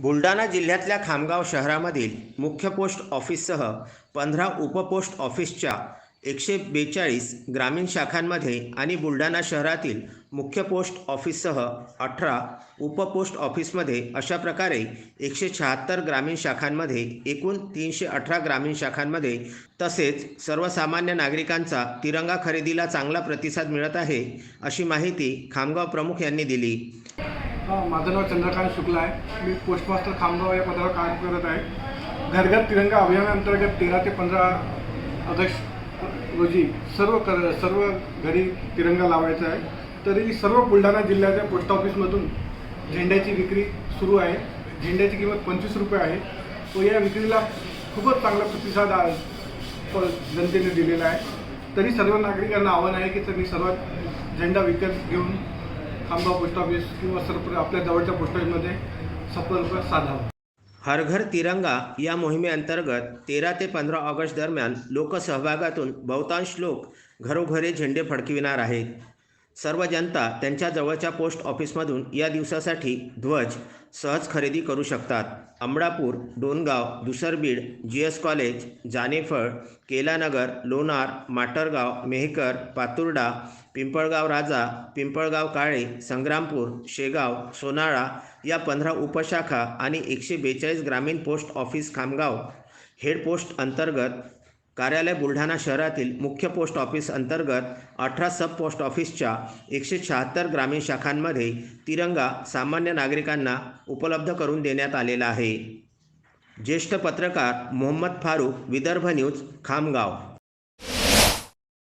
बुलढाणा जिल्ह्यातल्या खामगाव शहरामधील मुख्य पोस्ट ऑफिससह पंधरा उपपोस्ट ऑफिसच्या एकशे बेचाळीस ग्रामीण शाखांमध्ये आणि बुलढाणा शहरातील मुख्य पोस्ट ऑफिससह अठरा उपपोस्ट ऑफिसमध्ये अशा प्रकारे एकशे शहात्तर ग्रामीण शाखांमध्ये एकूण तीनशे अठरा ग्रामीण शाखांमध्ये तसेच सर्वसामान्य नागरिकांचा तिरंगा खरेदीला चांगला प्रतिसाद मिळत आहे अशी माहिती खामगाव प्रमुख यांनी दिली. माझं नाव चंद्रकांत शुक्ला आहे. मी पोस्टमास्टर खामगाव या पदावर काम करत आहे. घरघर तिरंगा अभियानाअंतर्गत तेरा ते पंधरा ऑगस्ट रोजी सर्व कर सर्व घरी तिरंगा लावायचा आहे. तरी सर्व बुलढाणा जिल्ह्याच्या पोस्ट ऑफिसमधून झेंड्याची विक्री सुरू आहे. झेंड्याची किंमत पंचवीस रुपये आहे. व या विक्रीला खूपच चांगला प्रतिसाद जनतेने दिलेला आहे. तरी सर्व नागरिकांना आव्हान आहे की त्यांनी सर्वात झेंडा विकत घेऊन खांबा पोस्ट ऑफिस किंवा सर्व आपल्या जवळच्या पोस्ट ऑफिसमध्ये संपर्क साधावा. हर घर तिरंगा या मोहिमेअंतर्गत तेरा ते पंधरा ऑगस्ट दरम्यान लोकसहभागातून बहुतांश लोक घरोघरी झेंडे फडकविणार आहेत. सर्व जनता त्यांच्या जवळच्या पोस्ट ऑफिसमधून या दिवसासाठी ध्वज सहज खरेदी करू शकतात. Amdapur Dongaon Dusarbid G S college Janefal Kelanagar Lonar Matargaon Mehkar Paturda Pimpalgaon Raja Pimpalgaon Kale Sangrampur Shegaon Sonala या पंधरा उपशाखा आणि एकशे बेचाळीस ग्रामीण post office Khamgaon. Head post अंतर्गत कार्यालय बुलढाणा शहरातील मुख्य पोस्ट ऑफिस अंतर्गत अठरा सब पोस्ट ऑफिसच्या एकशे शहात्तर ग्रामीण शाखांमध्ये तिरंगा सामान्य नागरिकांना उपलब्ध करून देण्यात आलेला आहे. ज्येष्ठ पत्रकार मोहम्मद फारूक विदर्भ न्यूज खामगाव.